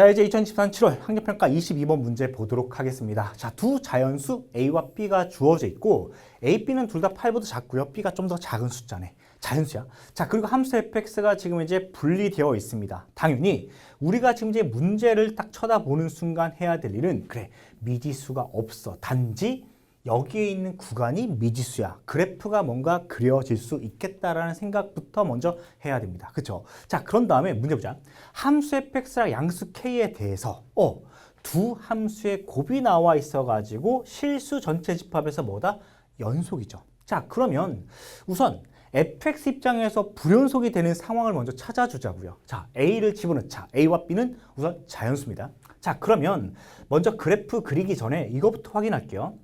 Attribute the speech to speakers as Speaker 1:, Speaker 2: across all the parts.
Speaker 1: 자, 이제 2014년 7월 학력평가 22번 문제 보도록 하겠습니다. 자, 두 자연수 A와 B가 주어져 있고 A, B는 둘 다 8보다 작고요. B가 좀 더 작은 숫자네. 자연수야. 자, 그리고 함수 fx가 지금 이제 분리되어 있습니다. 당연히 우리가 지금 이제 문제를 딱 쳐다보는 순간 해야 될 일은 그래, 미지수가 없어. 단지 여기에 있는 구간이 미지수야. 그래프가 뭔가 그려질 수 있겠다라는 생각부터 먼저 해야 됩니다. 그렇죠? 자, 그런 다음에 문제 보자. 함수 fx랑 양수 k에 대해서 어, 두 함수의 곱이 나와 있어 가지고 실수 전체 집합에서 뭐다? 연속이죠. 자, 그러면 우선 fx 입장에서 불연속이 되는 상황을 먼저 찾아주자고요. 자, a를 집어넣자. a와 b는 우선 자연수입니다. 자, 그러면 먼저 그래프 그리기 전에 이것부터 확인할게요.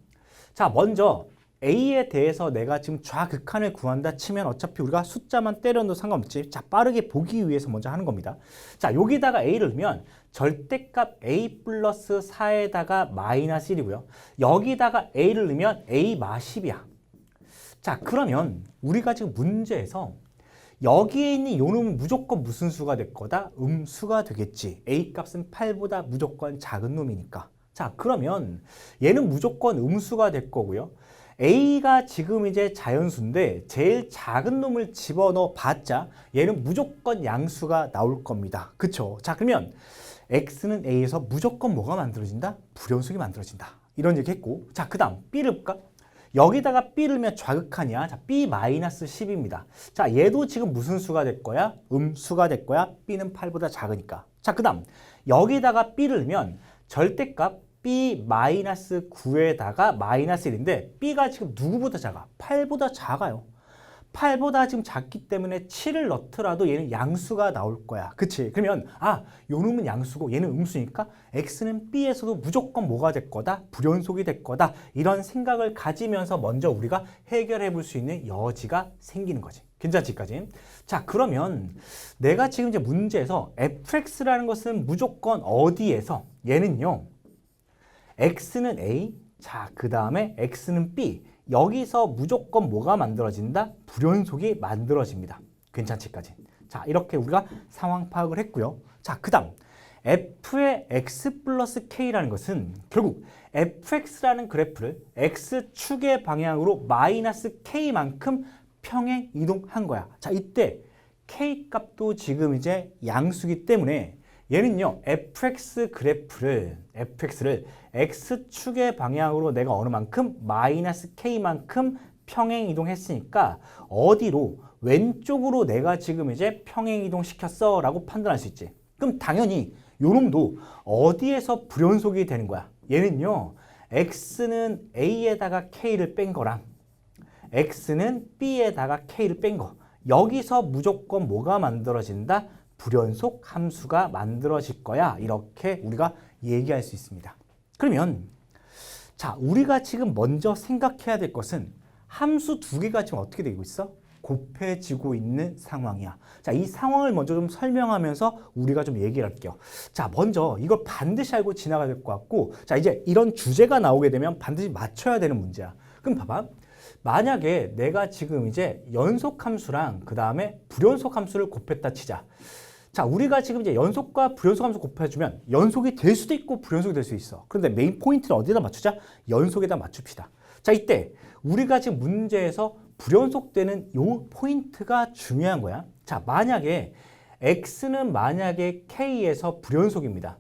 Speaker 1: 자, 먼저 A에 대해서 내가 지금 좌극한을 구한다 치면 어차피 우리가 숫자만 때려도 상관없지. 자, 빠르게 보기 위해서 먼저 하는 겁니다. 자, 여기다가 A를 넣으면 절대값 A 플러스 4에다가 마이너스 1이고요. 여기다가 A를 넣으면 A 마 10이야. 자, 그러면 우리가 지금 문제에서 여기에 있는 요 놈은 무조건 무슨 수가 될 거다? 음수가 되겠지. A 값은 8보다 무조건 작은 놈이니까. 자, 그러면 얘는 무조건 음수가 될 거고요. A가 지금 이제 자연수인데 제일 작은 놈을 집어넣어 봤자 얘는 무조건 양수가 나올 겁니다. 그쵸? 자, 그러면 X는 A에서 무조건 뭐가 만들어진다? 불연속이 만들어진다. 이런 얘기 했고. 자, 그 다음 B를 볼까? 여기다가 B를 면 좌극한이야. 자, B 마이너스 10입니다. 자, 얘도 지금 무슨 수가 될 거야? 음수가 될 거야. B는 8보다 작으니까. 자, 그 다음 여기다가 B를 넣으면 절대값 B 마이너스 9에다가 마이너스 1인데 B가 지금 누구보다 작아? 8보다 작아요. 8보다 지금 작기 때문에 7을 넣더라도 얘는 양수가 나올 거야. 그치? 그러면 아, 요 놈은 양수고 얘는 음수니까 X는 B에서도 무조건 뭐가 될 거다? 불연속이 될 거다. 이런 생각을 가지면서 먼저 우리가 해결해 볼 수 있는 여지가 생기는 거지. 괜찮지까지? 자, 그러면 내가 지금 이제 문제에서 fx라는 것은 무조건 어디에서 얘는요. X는 a, 자, 그 다음에 x는 b. 여기서 무조건 뭐가 만들어진다? 불연속이 만들어집니다. 괜찮지까지. 자, 이렇게 우리가 상황 파악을 했고요. 자, 그 다음 f의 x 플러스 k라는 것은 결국 fx라는 그래프를 x축의 방향으로 마이너스 k만큼 평행 이동한 거야. 자, 이때 k 값도 지금 이제 양수기 때문에 얘는요, fx 그래프를, fx를 x축의 방향으로 내가 어느 만큼 마이너스 k만큼 평행 이동했으니까 어디로 왼쪽으로 내가 지금 이제 평행 이동시켰어 라고 판단할 수 있지. 그럼 당연히 요놈도 어디에서 불연속이 되는 거야? 얘는요, x는 a에다가 k를 뺀 거랑 x는 b에다가 k를 뺀 거. 여기서 무조건 뭐가 만들어진다? 불연속 함수가 만들어질 거야. 이렇게 우리가 얘기할 수 있습니다. 그러면 자, 우리가 지금 먼저 생각해야 될 것은 함수 두 개가 지금 어떻게 되고 있어? 곱해지고 있는 상황이야. 자, 이 상황을 먼저 좀 설명하면서 우리가 좀 얘기를 할게요. 자, 먼저 이걸 반드시 알고 지나가야 될 것 같고, 자, 이제 이런 주제가 나오게 되면 반드시 맞춰야 되는 문제야. 그럼 봐봐. 만약에 내가 지금 이제 연속 함수랑 그 다음에 불연속 함수를 곱했다 치자. 자, 우리가 지금 이제 연속과 불연속 함수 곱해주면 연속이 될 수도 있고 불연속이 될 수 있어. 그런데 메인 포인트를 어디다 맞추자? 연속에다 맞춥시다. 자, 이때 우리가 지금 문제에서 불연속되는 요 포인트가 중요한 거야. 자, 만약에 x는 만약에 k에서 불연속입니다.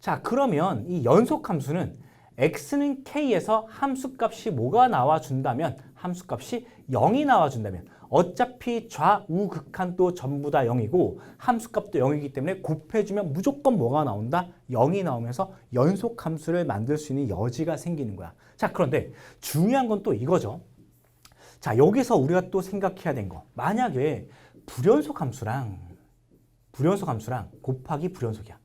Speaker 1: 자, 그러면 이 연속 함수는 x는 k에서 함수값이 뭐가 나와준다면 함수값이 0이 나와준다면 어차피 좌우 극한도 전부 다 0이고 함수값도 0이기 때문에 곱해주면 무조건 뭐가 나온다? 0이 나오면서 연속 함수를 만들 수 있는 여지가 생기는 거야. 자 그런데 중요한 건 또 이거죠. 자 여기서 우리가 또 생각해야 된 거. 만약에 불연속 함수랑 불연속 함수랑 곱하기 불연속이야.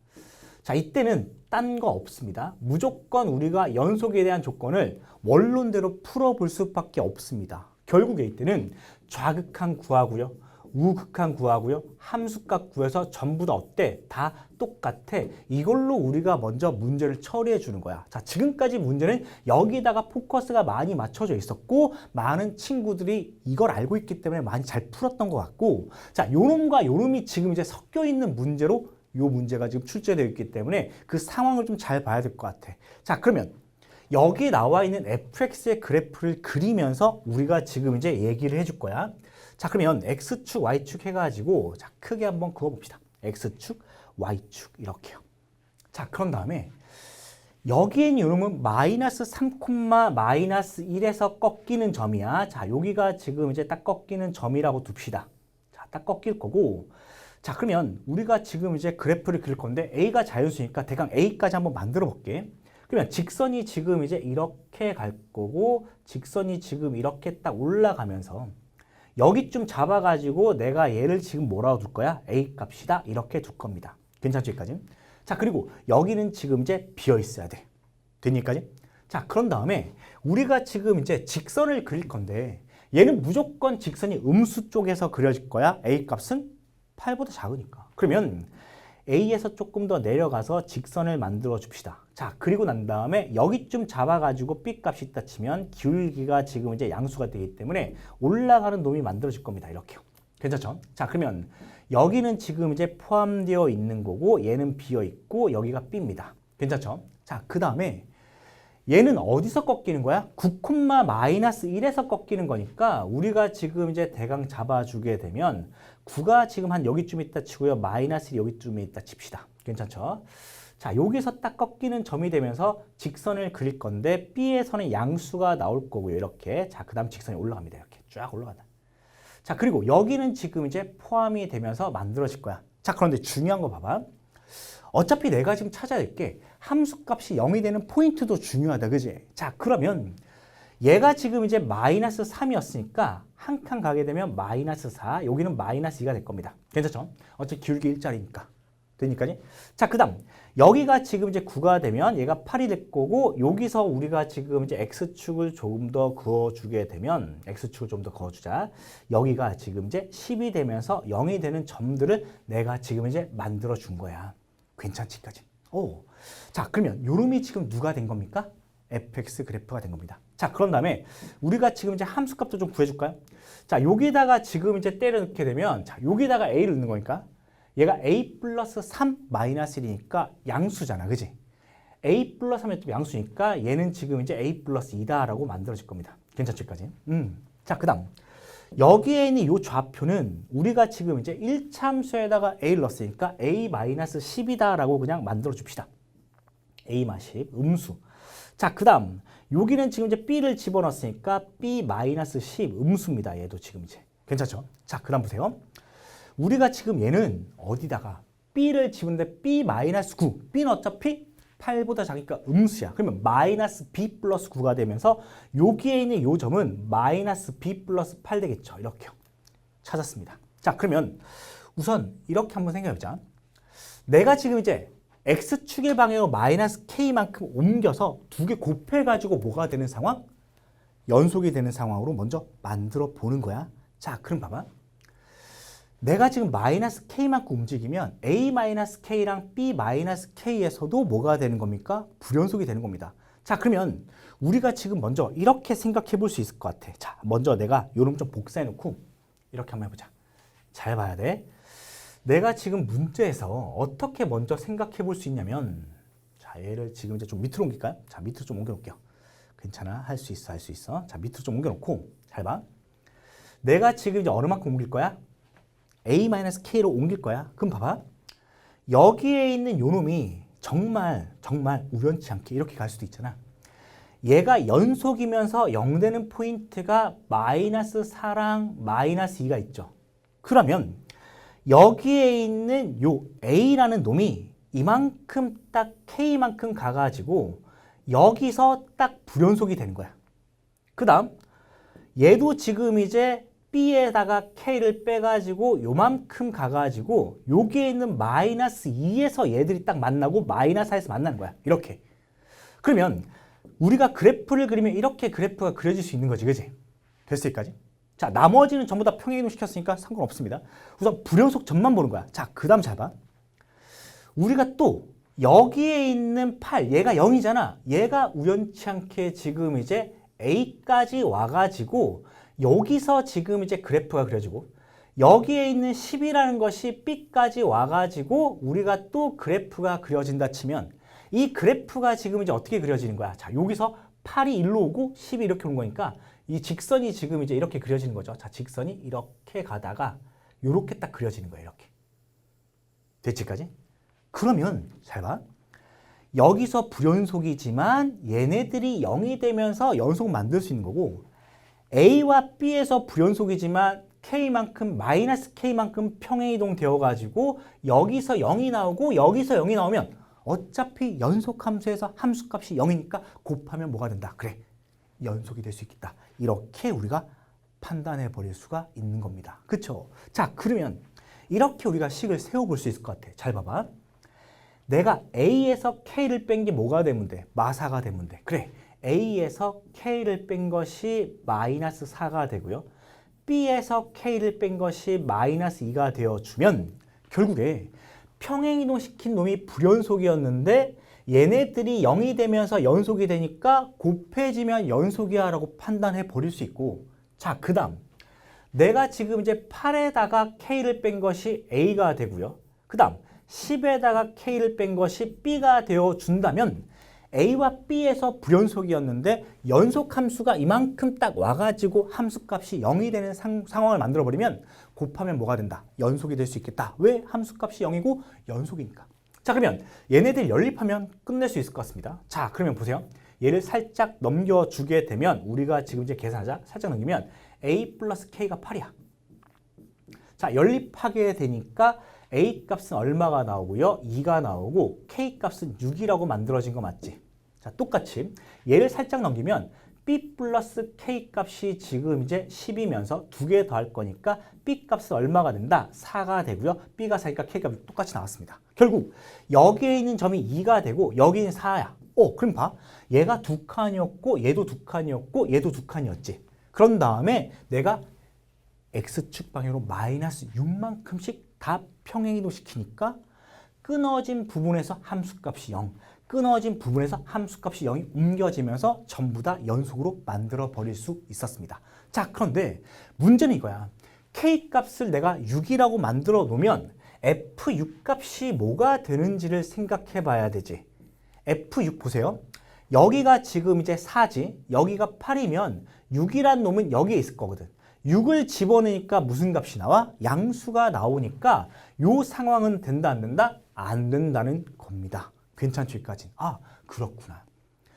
Speaker 1: 자 이때는 딴 거 없습니다. 무조건 우리가 연속에 대한 조건을 원론대로 풀어볼 수밖에 없습니다. 결국에 이때는 좌극한 구하고요. 우극한 구하고요. 함수값 구해서 전부 다 어때? 다 똑같아. 이걸로 우리가 먼저 문제를 처리해 주는 거야. 자, 지금까지 문제는 여기다가 포커스가 많이 맞춰져 있었고 많은 친구들이 이걸 알고 있기 때문에 많이 잘 풀었던 것 같고 자, 요놈과 요놈이 지금 이제 섞여 있는 문제로 요 문제가 지금 출제되어 있기 때문에 그 상황을 좀 잘 봐야 될 것 같아. 자, 그러면 여기 나와 있는 fx의 그래프를 그리면서 우리가 지금 이제 얘기를 해줄 거야. 자, 그러면 x축, y축 해가지고 자 크게 한번 그어봅시다. x축, y축 이렇게요. 자, 그런 다음에 여기에 있는 요놈은 마이너스 3, 마이너스 1에서 꺾이는 점이야. 자, 여기가 지금 이제 딱 꺾이는 점이라고 둡시다. 자, 딱 꺾일 거고. 자, 그러면 우리가 지금 이제 그래프를 그릴 건데 A가 자연수니까 대강 A까지 한번 만들어 볼게. 그러면 직선이 지금 이제 이렇게 갈 거고 직선이 지금 이렇게 딱 올라가면서 여기쯤 잡아가지고 내가 얘를 지금 뭐라고 둘 거야? A 값이다. 이렇게 둘 겁니다. 괜찮죠? 여기까지? 자, 그리고 여기는 지금 이제 비어 있어야 돼. 되니까지? 자, 그런 다음에 우리가 지금 이제 직선을 그릴 건데 얘는 무조건 직선이 음수 쪽에서 그려질 거야. A 값은 8보다 작으니까. 그러면 A에서 조금 더 내려가서 직선을 만들어 줍시다. 자, 그리고 난 다음에 여기쯤 잡아가지고 B 값이 있다 치면 기울기가 지금 이제 양수가 되기 때문에 올라가는 놈이 만들어질 겁니다. 이렇게요. 괜찮죠? 자, 그러면 여기는 지금 이제 포함되어 있는 거고 얘는 비어 있고 여기가 B입니다. 괜찮죠? 자, 그 다음에 얘는 어디서 꺾이는 거야? 9, 마이너스 1에서 꺾이는 거니까 우리가 지금 이제 대강 잡아주게 되면 9가 지금 한 여기쯤 있다 치고요. 마이너스 1이 여기쯤에 있다 칩시다. 괜찮죠? 자, 여기서 딱 꺾이는 점이 되면서 직선을 그릴 건데 B에서는 양수가 나올 거고요. 이렇게. 자, 그 다음 직선이 올라갑니다. 이렇게 쫙 올라간다. 자, 그리고 여기는 지금 이제 포함이 되면서 만들어질 거야. 자, 그런데 중요한 거 봐봐. 어차피 내가 지금 찾아야 될 게 함수값이 0이 되는 포인트도 중요하다. 그지? 자, 그러면 얘가 지금 이제 마이너스 3이었으니까 한 칸 가게 되면 마이너스 4, 여기는 마이너스 2가 될 겁니다. 괜찮죠? 어차피 기울기 일자리니까. 되니까요. 자, 그 다음 여기가 지금 이제 9가 되면 얘가 8이 될 거고 여기서 우리가 지금 이제 x축을 조금 더 그어주게 되면 x축을 좀 더 그어주자. 여기가 지금 이제 10이 되면서 0이 되는 점들을 내가 지금 이제 만들어 준 거야. 괜찮지까지. 오. 자, 그러면 요름이 지금 누가 된 겁니까? fx 그래프가 된 겁니다. 자, 그런 다음에 우리가 지금 이제 함수값도 좀 구해줄까요? 자, 여기다가 지금 이제 때려 넣게 되면 자, 여기다가 a를 넣는 거니까 얘가 a 플러스 3 마이너스 1이니까 양수잖아. 그지? a 플러스 3이 양수니까 얘는 지금 이제 a 플러스 2다라고 만들어질 겁니다. 괜찮죠? 여기까지? 음. 자, 그 다음. 여기에 있는 이 좌표는 우리가 지금 이제 1참수에다가 a를 넣었으니까 a 마이너스 10이다라고 그냥 만들어 줍시다. a 마 10, 음수. 자, 그 다음. 여기는 지금 이제 b를 집어넣었으니까 b 마이너스 10, 음수입니다. 얘도 지금 이제. 괜찮죠? 자, 그 다음 보세요. 우리가 지금 얘는 어디다가 b를 집었는데 b 마이너스 9. b는 어차피 8보다 작으니까 음수야. 그러면 마이너스 b 플러스 9가 되면서 여기에 있는 요 점은 마이너스 b 플러스 8 되겠죠. 이렇게요. 찾았습니다. 자, 그러면 우선 이렇게 한번 생각해보자. 내가 지금 이제 x축의 방향으로 마이너스 k만큼 옮겨서 두 개 곱해가지고 뭐가 되는 상황? 연속이 되는 상황으로 먼저 만들어 보는 거야. 자, 그럼 봐봐. 내가 지금 마이너스 k만큼 움직이면 a 마이너스 k랑 b 마이너스 k에서도 뭐가 되는 겁니까? 불연속이 되는 겁니다. 자, 그러면 우리가 지금 먼저 이렇게 생각해 볼 수 있을 것 같아. 자, 먼저 내가 요름 좀 복사해 놓고 이렇게 한번 해보자. 잘 봐야 돼. 내가 지금 문제에서 어떻게 먼저 생각해 볼 수 있냐면 자, 얘를 지금 이제 좀 밑으로 옮길까요? 자, 밑으로 좀 옮겨 놓을게요. 괜찮아. 할 수 있어. 할 수 있어. 자, 밑으로 좀 옮겨 놓고 잘 봐. 내가 지금 이제 어느 만큼 옮길 거야? a-k로 옮길 거야. 그럼 봐봐. 여기에 있는 요 놈이 정말 정말 우연치 않게 이렇게 갈 수도 있잖아. 얘가 연속이면서 0 되는 포인트가 마이너스 4랑 마이너스 2가 있죠. 그러면 여기에 있는 요 a라는 놈이 이만큼 딱 k만큼 가가지고 여기서 딱 불연속이 되는 거야. 그 다음 얘도 지금 이제 B에다가 K를 빼가지고 요만큼 가가지고 여기에 있는 마이너스 2에서 얘들이 딱 만나고 마이너스 4에서 만나는 거야. 이렇게. 그러면 우리가 그래프를 그리면 이렇게 그래프가 그려질 수 있는 거지. 그지? 됐어 여기까지? 자 나머지는 전부 다 평행 이동 시켰으니까 상관없습니다. 우선 불연속 점만 보는 거야. 자 그 다음 잘 봐. 우리가 또 여기에 있는 8, 얘가 0이잖아. 얘가 우연치 않게 지금 이제 A까지 와가지고 여기서 지금 이제 그래프가 그려지고 여기에 있는 10이라는 것이 B까지 와가지고 우리가 또 그래프가 그려진다 치면 이 그래프가 지금 이제 어떻게 그려지는 거야? 자, 여기서 8이 1로 오고 10이 이렇게 오는 거니까 이 직선이 지금 이제 이렇게 그려지는 거죠. 자, 직선이 이렇게 가다가 이렇게 딱 그려지는 거예요. 이렇게. 됐지까지? 그러면 잘 봐. 여기서 불연속이지만 얘네들이 0이 되면서 연속 만들 수 있는 거고 A와 B에서 불연속이지만 K만큼 마이너스 K만큼 평행이동 되어 가지고 여기서 0이 나오고 여기서 0이 나오면 어차피 연속 함수에서 함수값이 0이니까 곱하면 뭐가 된다? 그래 연속이 될 수 있겠다. 이렇게 우리가 판단해 버릴 수가 있는 겁니다. 그쵸? 자 그러면 이렇게 우리가 식을 세워 볼 수 있을 것 같아. 잘 봐봐. 내가 A에서 K를 뺀 게 뭐가 되면 돼? 마사가 되면 돼. 그래. A에서 K를 뺀 것이 마이너스 4가 되고요. B에서 K를 뺀 것이 마이너스 2가 되어주면 결국에 평행이동 시킨 놈이 불연속이었는데 얘네들이 0이 되면서 연속이 되니까 곱해지면 연속이야 라고 판단해 버릴 수 있고 자, 그 다음 내가 지금 이제 8에다가 K를 뺀 것이 A가 되고요. 그 다음 10에다가 K를 뺀 것이 B가 되어 준다면 A와 B에서 불연속이었는데 연속 함수가 이만큼 딱 와가지고 함수값이 0이 되는 상, 상황을 만들어버리면 곱하면 뭐가 된다? 연속이 될 수 있겠다. 왜? 함수값이 0이고 연속이니까. 자 그러면 얘네들 연립하면 끝낼 수 있을 것 같습니다. 자 그러면 보세요. 얘를 살짝 넘겨주게 되면 우리가 지금 이제 계산하자. 살짝 넘기면 A 플러스 K가 8이야. 자 연립하게 되니까 A 값은 얼마가 나오고요? 2가 나오고 K 값은 6이라고 만들어진 거 맞지? 자 똑같이 얘를 살짝 넘기면 B 플러스 K 값이 지금 이제 10이면서 두 개 더할 거니까 B 값은 얼마가 된다? 4가 되고요. B가 4니까 K 값이 똑같이 나왔습니다. 결국 여기에 있는 점이 2가 되고 여기는 4야. 오, 그럼 봐. 얘가 두 칸이었고 얘도 두 칸이었고 얘도 두 칸이었지. 그런 다음에 내가 X축 방향으로 마이너스 6만큼씩 다 평행이동 시키니까 끊어진 부분에서 함수값이 0, 끊어진 부분에서 함수값이 0이 옮겨지면서 전부 다 연속으로 만들어 버릴 수 있었습니다. 자, 그런데 문제는 이거야. K 값을 내가 6이라고 만들어 놓으면 F6 값이 뭐가 되는지를 생각해 봐야 되지. F6 보세요. 여기가 지금 이제 4지, 여기가 8이면 6이란 놈은 여기에 있을 거거든. 6을 집어넣으니까 무슨 값이 나와? 양수가 나오니까 요 상황은 된다 안 된다? 안 된다는 겁니다. 괜찮죠 여기까지? 아 그렇구나.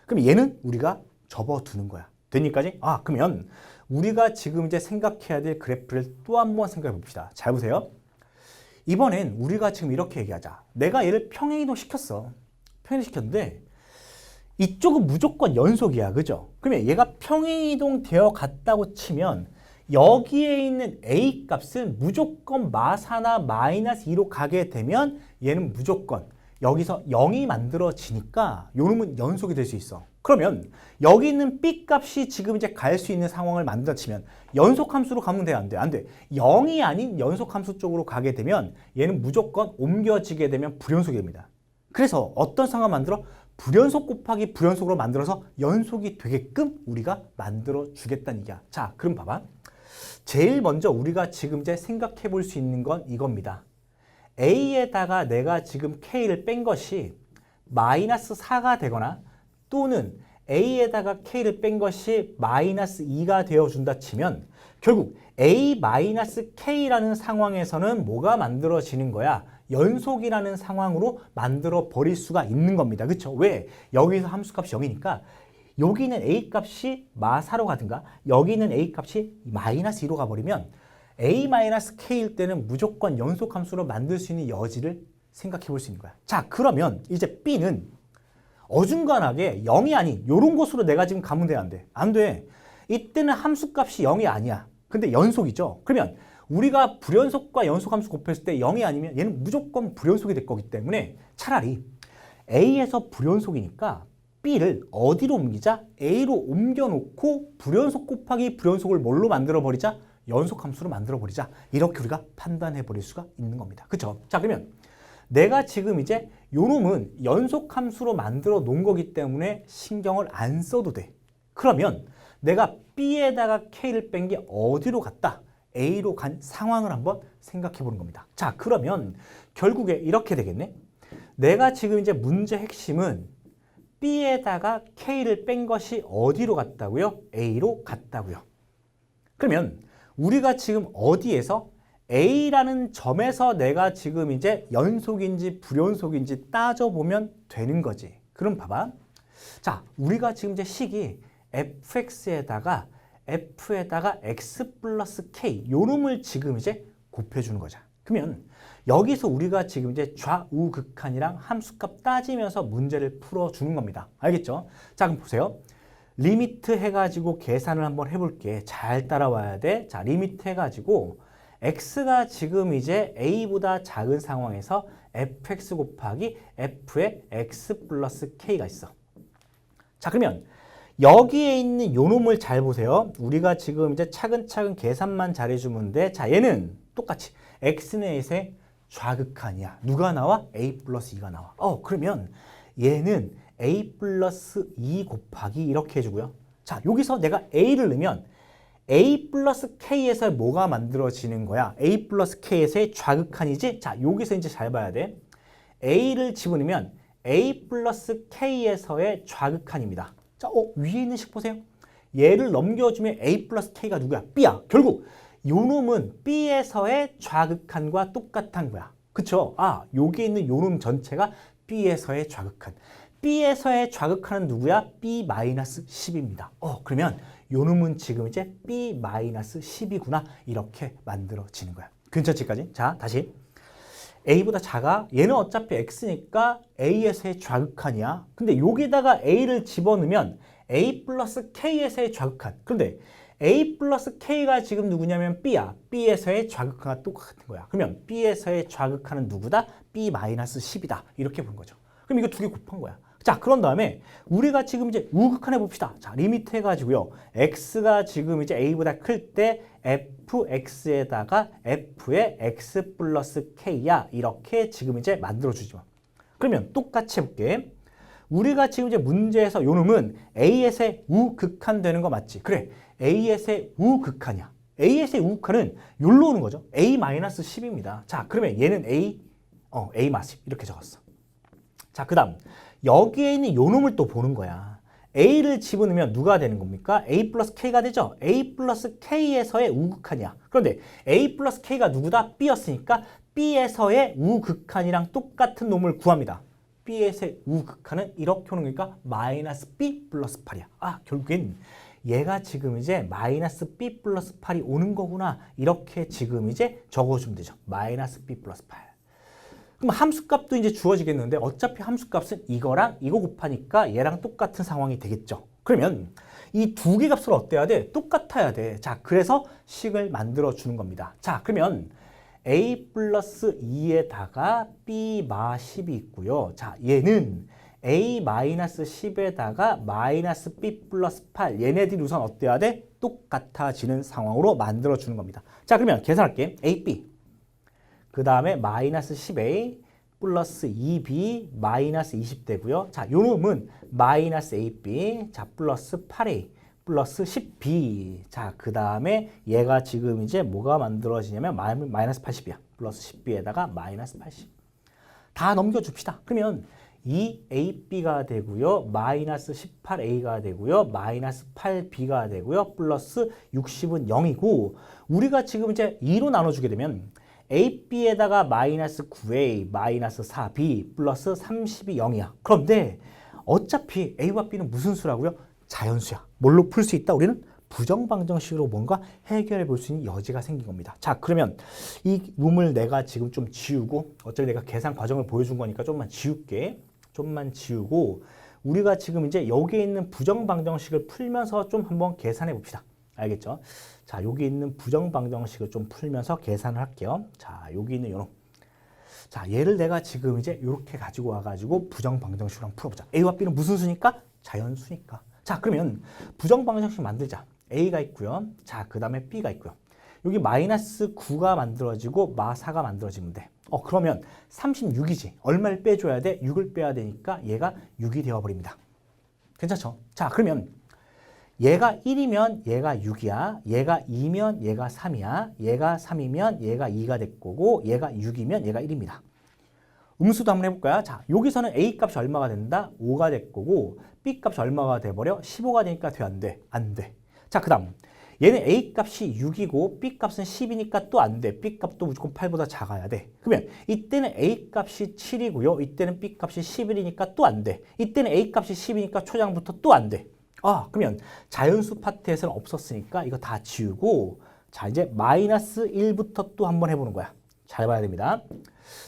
Speaker 1: 그럼 얘는 우리가 접어두는 거야. 되니까지? 아 그러면 우리가 지금 이제 생각해야 될 그래프를 또 한 번 생각해 봅시다. 잘 보세요. 이번엔 우리가 지금 이렇게 얘기하자. 내가 얘를 평행이동 시켰어. 평행이동 시켰는데 이쪽은 무조건 연속이야. 그죠? 그러면 얘가 평행이동 되어 갔다고 치면 여기에 있는 A 값은 무조건 마사나 마이너스 2로 가게 되면 얘는 무조건 여기서 0이 만들어지니까 요 놈은 연속이 될 수 있어. 그러면 여기 있는 B 값이 지금 이제 갈 수 있는 상황을 만들어 치면 연속 함수로 가면 돼? 안 돼? 안 돼. 0이 아닌 연속 함수 쪽으로 가게 되면 얘는 무조건 옮겨지게 되면 불연속이 됩니다. 그래서 어떤 상황을 만들어? 불연속 곱하기 불연속으로 만들어서 연속이 되게끔 우리가 만들어 주겠다는 얘기야. 자, 그럼 봐봐. 제일 먼저 우리가 지금 이제 생각해 볼 수 있는 건 이겁니다. A에다가 내가 지금 K를 뺀 것이 마이너스 4가 되거나 또는 A에다가 K를 뺀 것이 마이너스 2가 되어준다 치면 결국 A 마이너스 K라는 상황에서는 뭐가 만들어지는 거야? 연속이라는 상황으로 만들어 버릴 수가 있는 겁니다. 그렇죠? 왜? 여기서 함수값이 0이니까 여기는 A 값이 마사로 가든가 여기는 A 값이 마이너스 2로 가버리면 A 마이너스 K일 때는 무조건 연속 함수로 만들 수 있는 여지를 생각해 볼 수 있는 거야. 자, 그러면 이제 B는 어중간하게 0이 아닌 이런 곳으로 내가 지금 가면 돼, 안 돼? 안 돼. 이때는 함수값이 0이 아니야. 근데 연속이죠. 그러면 우리가 불연속과 연속함수 곱했을 때 0이 아니면 얘는 무조건 불연속이 될 거기 때문에 차라리 A에서 불연속이니까 B를 어디로 옮기자? A로 옮겨놓고 불연속 곱하기 불연속을 뭘로 만들어버리자? 연속 함수로 만들어 버리자. 이렇게 우리가 판단해 버릴 수가 있는 겁니다. 그쵸? 자 그러면 내가 지금 이제 요 놈은 연속 함수로 만들어 놓은 거기 때문에 신경을 안 써도 돼. 그러면 내가 B에다가 K를 뺀 게 어디로 갔다? A로 간 상황을 한번 생각해 보는 겁니다. 자, 그러면 결국에 이렇게 되겠네. 내가 지금 이제 문제 핵심은 B에다가 K를 뺀 것이 어디로 갔다고요? A로 갔다고요. 그러면 우리가 지금 어디에서 A라는 점에서 내가 지금 이제 연속인지 불연속인지 따져보면 되는 거지. 그럼 봐봐. 자, 우리가 지금 이제 식이 fx에다가 f에다가 x 플러스 k 요 놈을 지금 이제 곱해주는 거죠. 그러면 여기서 우리가 지금 이제 좌우 극한이랑 함수값 따지면서 문제를 풀어주는 겁니다. 알겠죠? 자, 그럼 보세요. 리미트 해가지고 계산을 한번 해볼게. 잘 따라와야 돼. 자, 리미트 해가지고 x가 지금 이제 a보다 작은 상황에서 fx 곱하기 f의 x 플러스 k가 있어. 자, 그러면 여기에 있는 요 놈을 잘 보세요. 우리가 지금 이제 차근차근 계산만 잘해주면 돼. 자, 얘는 똑같이 x넷의 좌극한이야. 누가 나와? a 플러스 2가 나와. 어, 그러면 얘는 a 플러스 2 곱하기 이렇게 해주고요. 자, 여기서 내가 a를 넣으면 a 플러스 k에서 뭐가 만들어지는 거야? a 플러스 k에서의 좌극한이지? 자, 여기서 이제 잘 봐야 돼. a를 집어넣으면 a 플러스 k에서의 좌극한입니다. 자, 어, 위에 있는 식 보세요. 얘를 넘겨주면 a 플러스 k가 누구야? b야. 결국 요 놈은 b에서의 좌극한과 똑같은 거야. 그쵸? 아, 여기 있는 요 놈 전체가 b에서의 좌극한. b에서의 좌극한은 누구야? b-10입니다. 어, 그러면 요 놈은 지금 이제 b-10이구나. 이렇게 만들어지는 거야. 근처치까지. 자, 다시. a보다 작아. 얘는 어차피 x니까 a에서의 좌극한이야. 근데 여기다가 a를 집어넣으면 a 플러스 k에서의 좌극한. 그런데 a 플러스 k가 지금 누구냐면 b야. b에서의 좌극한과 똑같은 거야. 그러면 b에서의 좌극한은 누구다? b 마이너스 10이다. 이렇게 본 거죠. 그럼 이거 두 개 곱한 거야. 자, 그런 다음에 우리가 지금 이제 우극한 해 봅시다. 자, 리미트 해가지고요. x가 지금 이제 a보다 클 때 fx에다가 f의 x 플러스 k야. 이렇게 지금 이제 만들어주죠. 그러면 똑같이 해볼게. 우리가 지금 이제 문제에서 요 놈은 AS의 우극한 되는 거 맞지? 그래. AS의 우극한이야. AS의 우극한은 여기로 오는 거죠. A-10입니다. 자, 그러면 얘는 A, 어, A-10 이렇게 적었어. 자, 그 다음 여기에 있는 요 놈을 또 보는 거야. A를 집어넣으면 누가 되는 겁니까? A 플러스 K가 되죠? A 플러스 K에서의 우극한이야. 그런데 A 플러스 K가 누구다? B였으니까 B에서의 우극한이랑 똑같은 놈을 구합니다. B에서의 우극한은 이렇게 오는 거니까 마이너스 B 플러스 8이야. 아, 결국엔 얘가 지금 이제 마이너스 B 플러스 8이 오는 거구나. 이렇게 지금 이제 적어주면 되죠. 마이너스 B 플러스 8. 그럼 함수값도 이제 주어지겠는데 어차피 함수값은 이거랑 이거 곱하니까 얘랑 똑같은 상황이 되겠죠. 그러면 이 두 개 값을 어때야 돼? 똑같아야 돼. 자, 그래서 식을 만들어 주는 겁니다. 자, 그러면 a 플러스 2에다가 b 마 10이 있고요. 자, 얘는 a 마이너스 10에다가 마이너스 b 플러스 8 얘네들이 우선 어때야 돼? 똑같아지는 상황으로 만들어 주는 겁니다. 자, 그러면 계산할게. a, b 그 다음에 마이너스 10a 플러스 2b 마이너스 20 되고요. 자, 요 놈은 마이너스 8b 자 플러스 8a 플러스 10b 자, 그 다음에 얘가 지금 이제 뭐가 만들어지냐면 마이너스 80이야. 플러스 10b에다가 마이너스 80. 다 넘겨줍시다. 그러면 2ab가 되고요. 마이너스 18a가 되고요. 마이너스 8b가 되고요. 플러스 60은 0이고 우리가 지금 이제 2로 나눠주게 되면 AB에다가 마이너스 9A, 마이너스 4B, 플러스 30이 0이야. 그런데 어차피 A와 B는 무슨 수라고요? 자연수야. 뭘로 풀 수 있다? 우리는 부정방정식으로 뭔가 해결해 볼 수 있는 여지가 생긴 겁니다. 자, 그러면 이 룸을 내가 지금 좀 지우고 어차피 내가 계산 과정을 보여준 거니까 좀만 지울게. 좀만 지우고 우리가 지금 이제 여기에 있는 부정방정식을 풀면서 좀 한번 계산해 봅시다. 알겠죠? 자, 여기 있는 부정방정식을 좀 풀면서 계산을 할게요. 자, 여기 있는 요놈. 자, 얘를 내가 지금 이제 이렇게 가지고 와가지고 부정방정식으로 풀어보자. A와 B는 무슨 수니까? 자연수니까. 자, 그러면 부정방정식 만들자. A가 있고요. 자, 그 다음에 B가 있고요. 여기 마이너스 9가 만들어지고 마 4가 만들어지면 돼. 어, 그러면 36이지. 얼마를 빼줘야 돼? 6을 빼야 되니까 얘가 6이 되어버립니다. 괜찮죠? 자, 그러면 얘가 1이면 얘가 6이야. 얘가 2면 얘가 3이야. 얘가 3이면 얘가 2가 될 거고 얘가 6이면 얘가 1입니다. 음수도 한번 해볼까요? 자, 여기서는 A 값이 얼마가 된다? 5가 될 거고 B 값이 얼마가 돼버려? 15가 되니까 돼, 안 돼? 안 돼. 자, 그 다음 얘는 A 값이 6이고 B 값은 10이니까 또 안 돼. B 값도 무조건 8보다 작아야 돼. 그러면 이때는 A 값이 7이고요. 이때는 B 값이 11이니까 또 안 돼. 이때는 A 값이 10이니까 초장부터 또 안 돼. 아, 그러면 자연수 파트에서는 없었으니까 이거 다 지우고 자, 이제 마이너스 1부터 또 한번 해보는 거야. 잘 봐야 됩니다.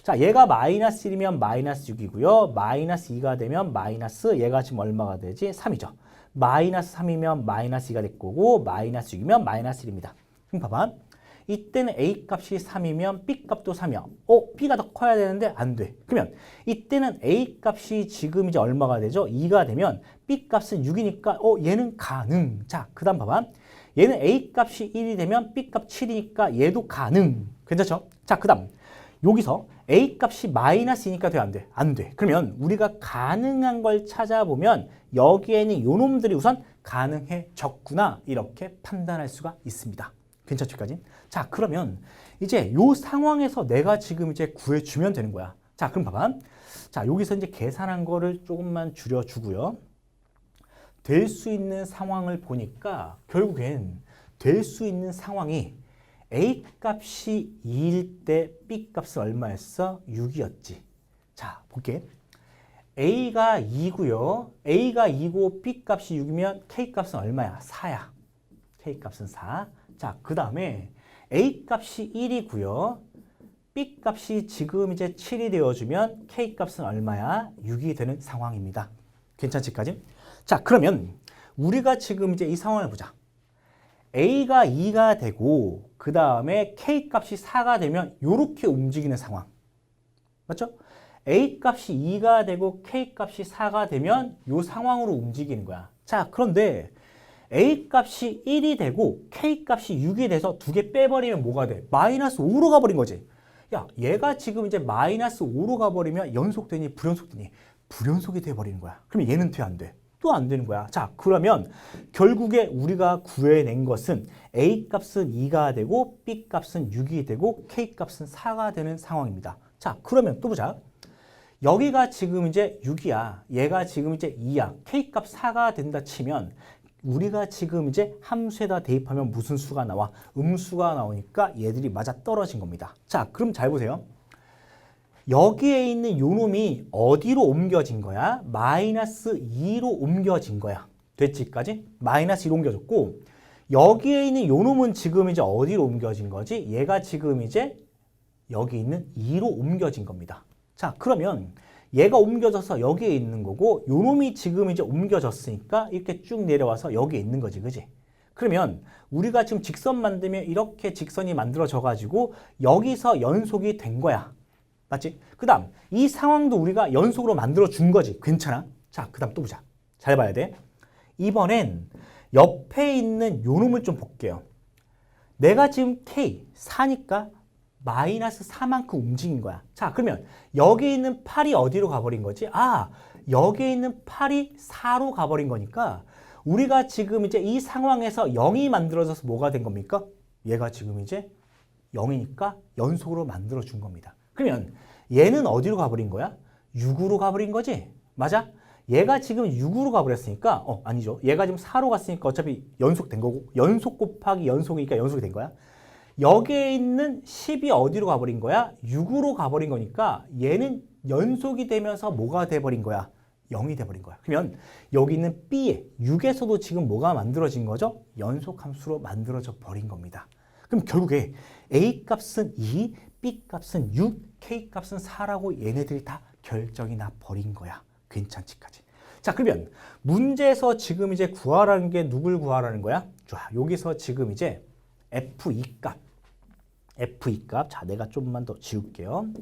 Speaker 1: 자, 얘가 마이너스 1이면 마이너스 6이고요. 마이너스 2가 되면 마이너스 얘가 지금 얼마가 되지? 3이죠. 마이너스 3이면 마이너스 2가 될 거고 마이너스 6이면 마이너스 1입니다. 그럼 봐봐. 이때는 A 값이 3이면 B 값도 3이야. 어? B가 더 커야 되는데 안 돼. 그러면 이때는 A 값이 지금 이제 얼마가 되죠? 2가 되면 B 값은 6이니까 어? 얘는 가능. 자, 그 다음 봐봐. 얘는 A 값이 1이 되면 B 값 7이니까 얘도 가능. 괜찮죠? 자, 그 다음. 여기서 A 값이 마이너스이니까 돼, 안 돼? 안 돼. 그러면 우리가 가능한 걸 찾아보면 여기에는 요 놈들이 우선 가능해졌구나 이렇게 판단할 수가 있습니다. 괜찮죠까지? 자, 그러면 이제 요 상황에서 내가 지금 이제 구해주면 되는 거야. 자, 그럼 봐봐. 자, 여기서 이제 계산한 거를 조금만 줄여주고요. 될 수 있는 상황을 보니까 결국엔 될 수 있는 상황이 A 값이 2일 때 B 값은 얼마였어? 6이었지. 자, 볼게. A가 2고요. A가 2고 B 값이 6이면 K 값은 얼마야? 4야. K 값은 4. 자, 그 다음에 A 값이 1이고요. B 값이 지금 이제 7이 되어주면 K 값은 얼마야? 6이 되는 상황입니다. 괜찮지까지? 자, 그러면 우리가 지금 이제 이 상황을 보자. A가 2가 되고 그 다음에 K 값이 4가 되면 이렇게 움직이는 상황. 맞죠? A 값이 2가 되고 K 값이 4가 되면 이 상황으로 움직이는 거야. 자, 그런데 A 값이 1이 되고 K 값이 6이 돼서 두 개 빼버리면 뭐가 돼? 마이너스 5로 가버린 거지. 야, 얘가 지금 이제 마이너스 5로 가버리면 연속되니 불연속되니 불연속이 돼버리는 거야. 그러면 얘는 돼, 안 돼? 또안 되는 거야. 자, 그러면 결국에 우리가 구해낸 것은 A 값은 2가 되고 B 값은 6이 되고 K 값은 4가 되는 상황입니다. 자, 그러면 또 보자. 여기가 지금 이제 6이야. 얘가 지금 이제 2야. K 값 4가 된다 치면 우리가 지금 이제 함수에다 대입하면 무슨 수가 나와? 음수가 나오니까 얘들이 맞아 떨어진 겁니다. 자, 그럼 잘 보세요. 여기에 있는 요 놈이 어디로 옮겨진 거야? 마이너스 2로 옮겨진 거야. 됐지까지? 마이너스 1로 옮겨졌고 여기에 있는 요 놈은 지금 이제 어디로 옮겨진 거지? 얘가 지금 이제 여기 있는 2로 옮겨진 겁니다. 자, 그러면 얘가 옮겨져서 여기에 있는 거고 요 놈이 지금 이제 옮겨졌으니까 이렇게 쭉 내려와서 여기에 있는 거지. 그지? 그러면 우리가 지금 직선 만들면 이렇게 직선이 만들어져 가지고 여기서 연속이 된 거야. 맞지? 그 다음 이 상황도 우리가 연속으로 만들어 준 거지. 괜찮아? 자, 그 다음 또 보자. 잘 봐야 돼. 이번엔 옆에 있는 요 놈을 좀 볼게요. 내가 지금 K 4니까 마이너스 4만큼 움직인 거야. 자, 그러면 여기 있는 8이 어디로 가버린 거지? 아, 여기 있는 8이 4로 가버린 거니까 우리가 지금 이제 이 상황에서 0이 만들어져서 뭐가 된 겁니까? 얘가 지금 이제 0이니까 연속으로 만들어 준 겁니다. 그러면 얘는 어디로 가버린 거야? 6으로 가버린 거지? 맞아? 얘가 지금 6으로 가버렸으니까 어 아니죠. 얘가 지금 4로 갔으니까 어차피 연속된 거고 연속 곱하기 연속이니까 연속이 된 거야. 여기에 있는 10이 어디로 가버린 거야? 6으로 가버린 거니까 얘는 연속이 되면서 뭐가 돼버린 거야? 0이 돼버린 거야. 그러면 여기 있는 B에 6에서도 지금 뭐가 만들어진 거죠? 연속 함수로 만들어져 버린 겁니다. 그럼 결국에 A 값은 2, B 값은 6, K 값은 4라고 얘네들이 다 결정이 나 버린 거야. 괜찮지까지. 자, 그러면 문제에서 지금 이제 구하라는 게 누굴 구하라는 거야? 좋아. 여기서 지금 이제 F2 값. F2 값. 자, 내가 좀만 더 지울게요.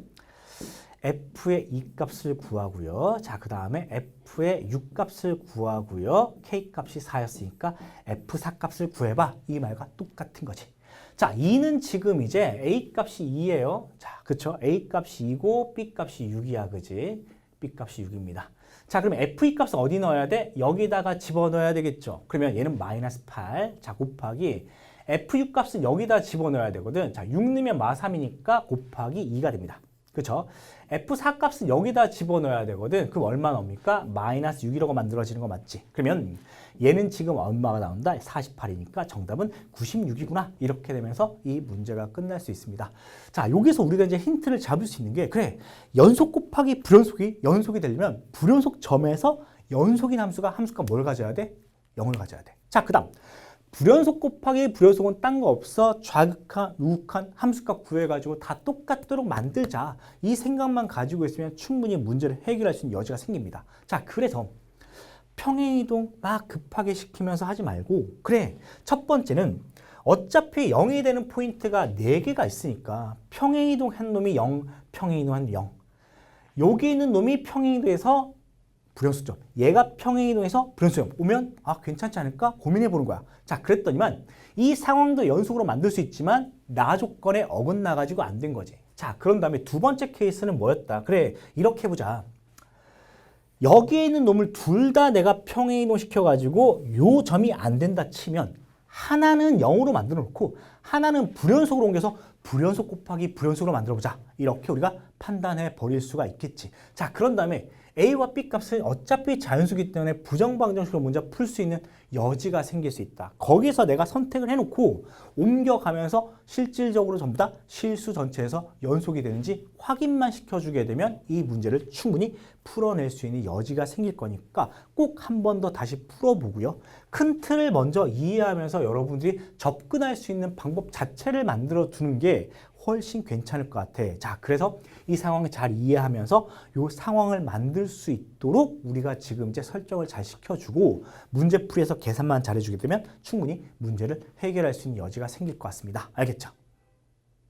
Speaker 1: F의 2 값을 구하고요. 자, 그 다음에 F의 6 값을 구하고요. K 값이 4였으니까 F4 값을 구해봐. 이 말과 똑같은 거지. 자, 2는 지금 이제 A 값이 2예요. 자, 그쵸? A 값이 2고 B 값이 6이야, 그지? B값이 6입니다. 자, 그럼 FE 값은 어디 넣어야 돼? 여기다가 집어넣어야 되겠죠. 그러면 얘는 마이너스 8. 자, 곱하기 FU 값은 여기다 집어넣어야 되거든. 자, 6 넣으면 마3이니까 곱하기 2가 됩니다. 그쵸? F4 값은 여기다 집어넣어야 되거든. 그럼 얼마 나옵니까? 마이너스 6이라고 만들어지는 거 맞지? 그러면 얘는 지금 얼마가 나온다? 48이니까 정답은 96이구나. 이렇게 되면서 이 문제가 끝날 수 있습니다. 자, 여기서 우리가 이제 힌트를 잡을 수 있는 게 그래. 연속 곱하기 불연속이 연속이 되려면 불연속 점에서 연속인 함수가 함수가 뭘 가져야 돼? 0을 가져야 돼. 자, 그다음 불연속 곱하기 불연속은 딴 거 없어. 좌극한, 우극한 함수값 구해가지고 다 똑같도록 만들자. 이 생각만 가지고 있으면 충분히 문제를 해결할 수 있는 여지가 생깁니다. 자, 그래서 평행이동 막 급하게 시키면서 하지 말고 그래, 첫 번째는 어차피 0이 되는 포인트가 4개가 있으니까 평행이동 한 놈이 0, 평행이동 한 0. 여기 있는 놈이 평행이동에서 불연수점. 얘가 평행이동에서 불연수점 오면 아 괜찮지 않을까 고민해 보는 거야. 자 그랬더니만 이 상황도 연속으로 만들 수 있지만 나 조건에 어긋나 가지고 안 된 거지. 자 그런 다음에 두 번째 케이스는 뭐였다? 그래 이렇게 해보자. 여기에 있는 놈을 둘 다 내가 평행 이동 시켜가지고 요 점이 안 된다 치면 하나는 0으로 만들어 놓고 하나는 불연속으로 옮겨서 불연속 곱하기 불연속으로 만들어 보자. 이렇게 우리가 판단해 버릴 수가 있겠지. 자, 그런 다음에 A와 B 값은 어차피 자연수기 때문에 부정방정식으로 문제 풀 수 있는 여지가 생길 수 있다. 거기서 내가 선택을 해놓고 옮겨가면서 실질적으로 전부 다 실수 전체에서 연속이 되는지 확인만 시켜주게 되면 이 문제를 충분히 풀어낼 수 있는 여지가 생길 거니까 꼭 한 번 더 다시 풀어보고요. 큰 틀을 먼저 이해하면서 여러분들이 접근할 수 있는 방법 자체를 만들어 두는 게 훨씬 괜찮을 것 같아. 자, 그래서 이 상황을 잘 이해하면서 이 상황을 만들 수 있도록 우리가 지금 이제 설정을 잘 시켜주고 문제풀이에서 계산만 잘해주게 되면 충분히 문제를 해결할 수 있는 여지가 생길 것 같습니다. 알겠죠?